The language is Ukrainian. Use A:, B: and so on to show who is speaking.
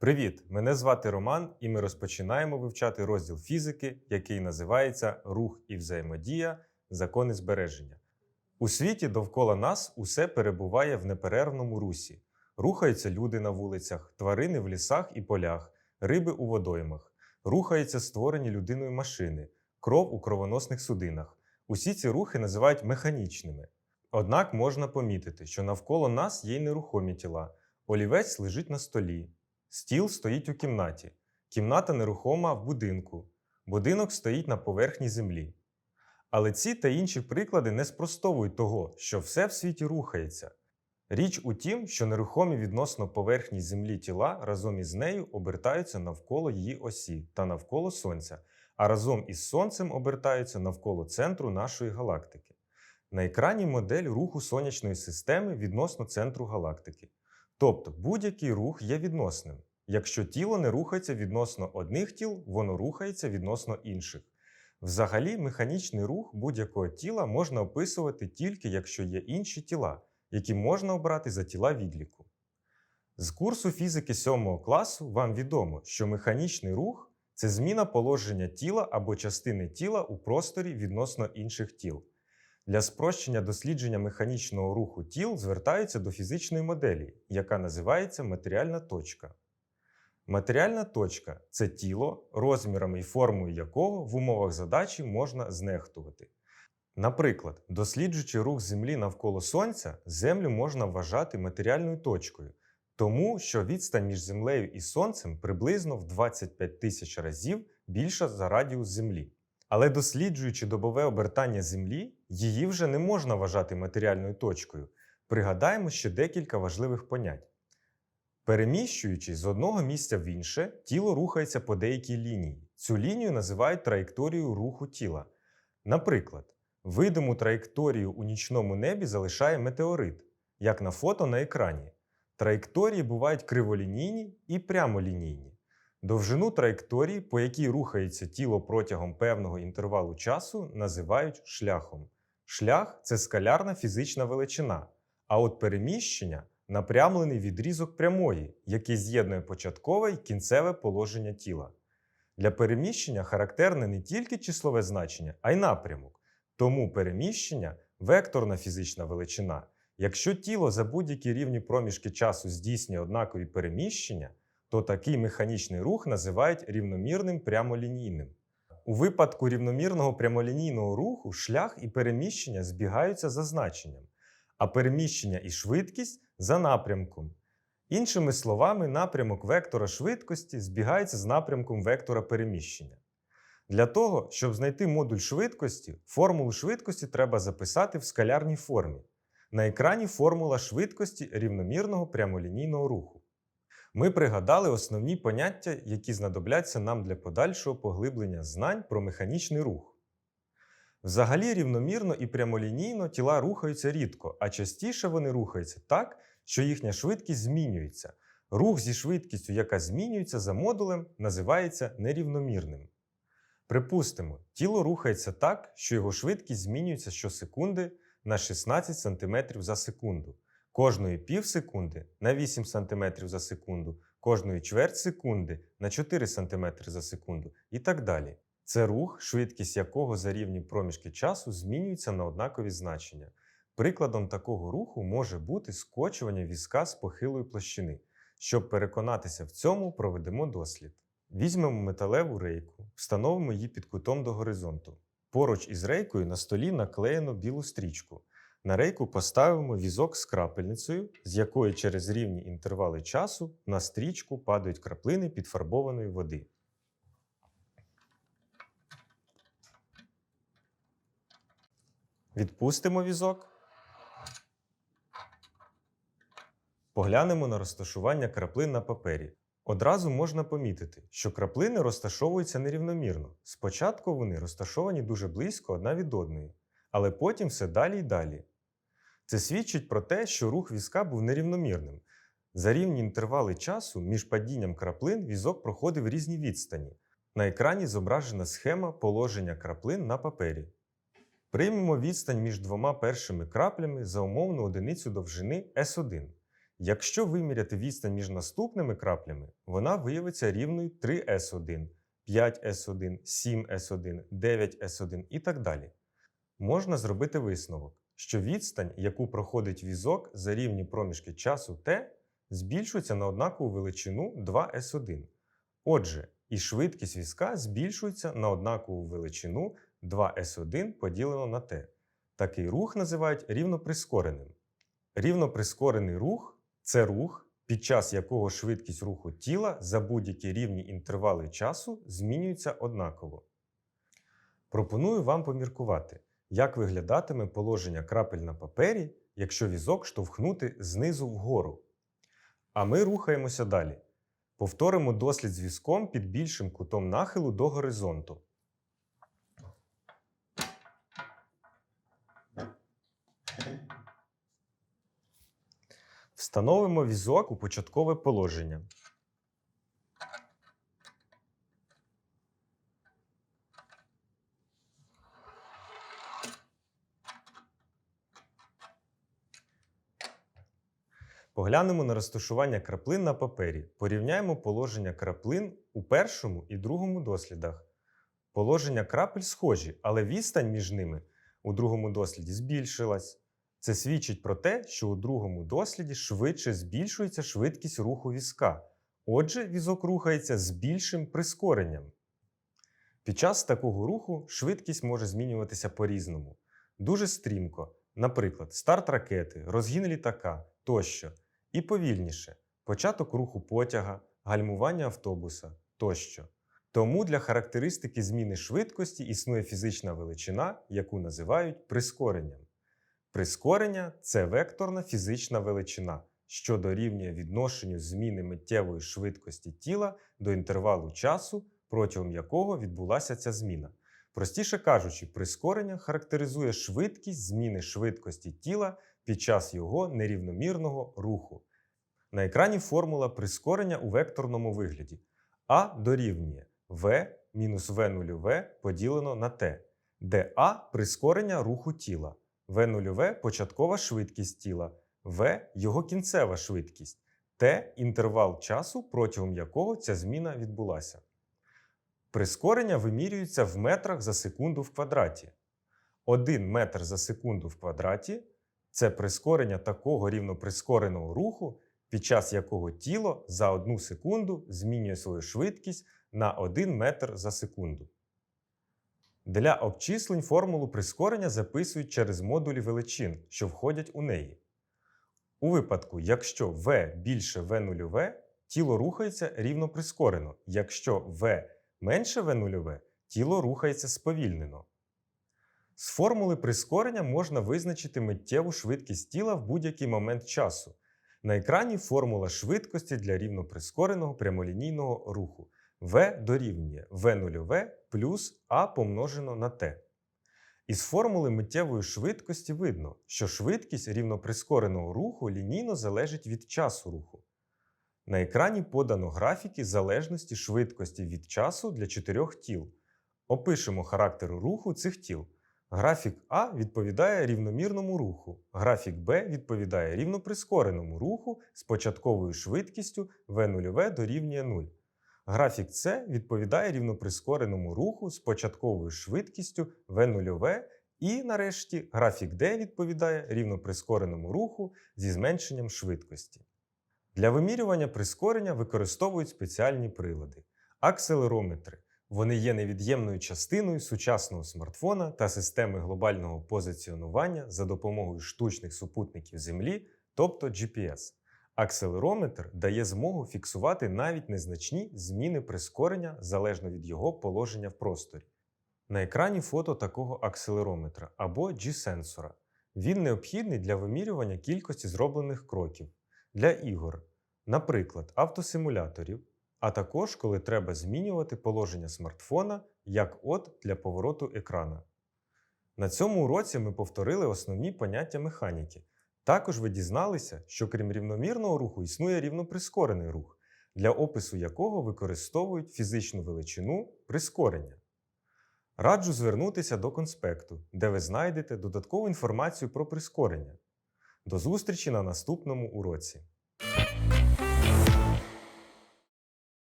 A: Привіт! Мене звати Роман, і ми розпочинаємо вивчати розділ фізики, який називається Рух і взаємодія, закони збереження. У світі довкола нас усе перебуває в неперервному русі. Рухаються люди на вулицях, тварини в лісах і полях, риби у водоймах, рухаються створені людиною машини, кров у кровоносних судинах. Усі ці рухи називають механічними. Однак можна помітити, що навколо нас є й нерухомі тіла. Олівець лежить на столі, стіл стоїть у кімнаті, кімната нерухома в будинку, будинок стоїть на поверхні землі. Але ці та інші приклади не спростовують того, що все в світі рухається. Річ у тім, що нерухомі відносно поверхні землі тіла разом із нею обертаються навколо її осі та навколо Сонця, а разом із Сонцем обертаються навколо центру нашої галактики. На екрані модель руху сонячної системи відносно центру галактики. Тобто будь-який рух є відносним. Якщо тіло не рухається відносно одних тіл, воно рухається відносно інших. Взагалі, механічний рух будь-якого тіла можна описувати тільки якщо є інші тіла, які можна обрати за тіла відліку. З курсу фізики 7 класу вам відомо, що механічний рух це зміна положення тіла або частини тіла у просторі відносно інших тіл. Для спрощення дослідження механічного руху тіл звертаються до фізичної моделі, яка називається матеріальна точка. Матеріальна точка це тіло, розмірами і формою якого в умовах задачі можна знехтувати. Наприклад, досліджуючи рух Землі навколо Сонця, Землю можна вважати матеріальною точкою, тому що відстань між Землею і Сонцем приблизно в 25 тисяч разів більша за радіус Землі. Але досліджуючи добове обертання Землі, її вже не можна вважати матеріальною точкою. Пригадаємо ще декілька важливих понять. Переміщуючись з одного місця в інше, тіло рухається по деякій лінії. Цю лінію називають траєкторією руху тіла. Наприклад, видиму траєкторію у нічному небі залишає метеорит, як на фото на екрані. Траєкторії бувають криволінійні і прямолінійні. Довжину траєкторії, по якій рухається тіло протягом певного інтервалу часу, називають шляхом. Шлях це скалярна фізична величина, а от переміщення напрямлений відрізок прямої, який з'єднує початкове і кінцеве положення тіла. Для переміщення характерне не тільки числове значення, а й напрямок. Тому переміщення векторна фізична величина. Якщо тіло за будь-які рівні проміжки часу здійснює однакові переміщення, то такий механічний рух називають рівномірним прямолінійним. У випадку рівномірного прямолінійного руху шлях і переміщення збігаються за значенням, а переміщення і швидкість за напрямком. Іншими словами, напрямок вектора швидкості збігається з напрямком вектора переміщення. Для того, щоб знайти модуль швидкості, формулу швидкості треба записати в скалярній формі. На екрані формула швидкості рівномірного прямолінійного руху. Ми пригадали основні поняття, які знадобляться нам для подальшого поглиблення знань про механічний рух. Взагалі рівномірно і прямолінійно тіла рухаються рідко, а частіше вони рухаються так, що їхня швидкість змінюється. Рух зі швидкістю, яка змінюється за модулем, називається нерівномірним. Припустимо, тіло рухається так, що його швидкість змінюється щосекунди на 16 см за секунду, кожної півсекунди на 8 см за секунду, кожної чверть секунди на 4 см за секунду і так далі. Це рух, швидкість якого за рівні проміжки часу змінюється на однакові значення. Прикладом такого руху може бути скочування візка з похилої площини. Щоб переконатися в цьому, проведемо дослід. Візьмемо металеву рейку, встановимо її під кутом до горизонту. Поруч із рейкою на столі наклеєно білу стрічку. На рейку поставимо візок з крапельницею, з якої через рівні інтервали часу на стрічку падають краплини підфарбованої води. Відпустимо візок. Поглянемо на розташування краплин на папері. Одразу можна помітити, що краплини розташовуються нерівномірно. Спочатку вони розташовані дуже близько одна від одної, але потім все далі й далі. Це свідчить про те, що рух візка був нерівномірним. За рівні інтервали часу між падінням краплин візок проходив різні відстані. На екрані зображена схема положення краплин на папері. Приймемо відстань між двома першими краплями за умовну одиницю довжини S1. Якщо виміряти відстань між наступними краплями, вона виявиться рівною 3s1, 5s1, 7s1, 9s1 і так далі. Можна зробити висновок, що відстань, яку проходить візок за рівні проміжки часу t, збільшується на однакову величину 2s1. Отже, і швидкість візка збільшується на однакову величину 2s1 поділено на t. Такий рух називають рівноприскореним. Рівноприскорений рух це рух, під час якого швидкість руху тіла за будь-які рівні інтервали часу змінюється однаково. Пропоную вам поміркувати, як виглядатиме положення крапель на папері, якщо візок штовхнути знизу вгору. А ми рухаємося далі. Повторимо дослід з візком під більшим кутом нахилу до горизонту. Встановимо візок у початкове положення. Поглянемо на розташування краплин на папері. Порівняємо положення краплин у першому і другому дослідах. Положення крапель схожі, але відстань між ними у другому досліді збільшилась. Це свідчить про те, що у другому досліді швидше збільшується швидкість руху візка. Отже, візок рухається з більшим прискоренням. Під час такого руху швидкість може змінюватися по-різному. Дуже стрімко, наприклад, старт ракети, розгін літака тощо, і повільніше початок руху потяга, гальмування автобуса тощо. Тому для характеристики зміни швидкості існує фізична величина, яку називають прискоренням. Прискорення це векторна фізична величина, що дорівнює відношенню зміни миттєвої швидкості тіла до інтервалу часу, протягом якого відбулася ця зміна. Простіше кажучи, прискорення характеризує швидкість зміни швидкості тіла під час його нерівномірного руху. На екрані формула прискорення у векторному вигляді. А дорівнює v мінус v нульове поділено на t, де А прискорення руху тіла, v нульове початкова швидкість тіла, v його кінцева швидкість, t інтервал часу, протягом якого ця зміна відбулася. Прискорення вимірюється в метрах за секунду в квадраті. 1 метр за секунду в квадраті це прискорення такого рівноприскореного руху, під час якого тіло за 1 секунду змінює свою швидкість на 1 метр за секунду. Для обчислень формулу прискорення записують через модулі величин, що входять у неї. У випадку, якщо v більше v нульове, тіло рухається рівно прискорено. Якщо v менше v нульове, тіло рухається сповільнено. З формули прискорення можна визначити миттєву швидкість тіла в будь-який момент часу. На екрані формула швидкості для рівноприскореного прямолінійного руху. V дорівнює v нульове плюс а помножено на t. Із формули миттєвої швидкості видно, що швидкість рівноприскореного руху лінійно залежить від часу руху. На екрані подано графіки залежності швидкості від часу для чотирьох тіл. Опишемо характер руху цих тіл. Графік А відповідає рівномірному руху, графік Б відповідає рівноприскореному руху з початковою швидкістю v0 дорівнює 0. Графік С відповідає рівноприскореному руху з початковою швидкістю v0 і, нарешті, графік Д відповідає рівноприскореному руху зі зменшенням швидкості. Для вимірювання прискорення використовують спеціальні прилади акселерометри. Вони є невід'ємною частиною сучасного смартфона та системи глобального позиціонування за допомогою штучних супутників Землі, тобто GPS. Акселерометр дає змогу фіксувати навіть незначні зміни прискорення залежно від його положення в просторі. На екрані фото такого акселерометра або G-сенсора. Він необхідний для вимірювання кількості зроблених кроків для ігор, наприклад, автосимуляторів, а також коли треба змінювати положення смартфона як от для повороту екрана. На цьому уроці ми повторили основні поняття механіки. Також ви дізналися, що крім рівномірного руху існує рівноприскорений рух, для опису якого використовують фізичну величину прискорення. Раджу звернутися до конспекту, де ви знайдете додаткову інформацію про прискорення. До зустрічі на наступному уроці!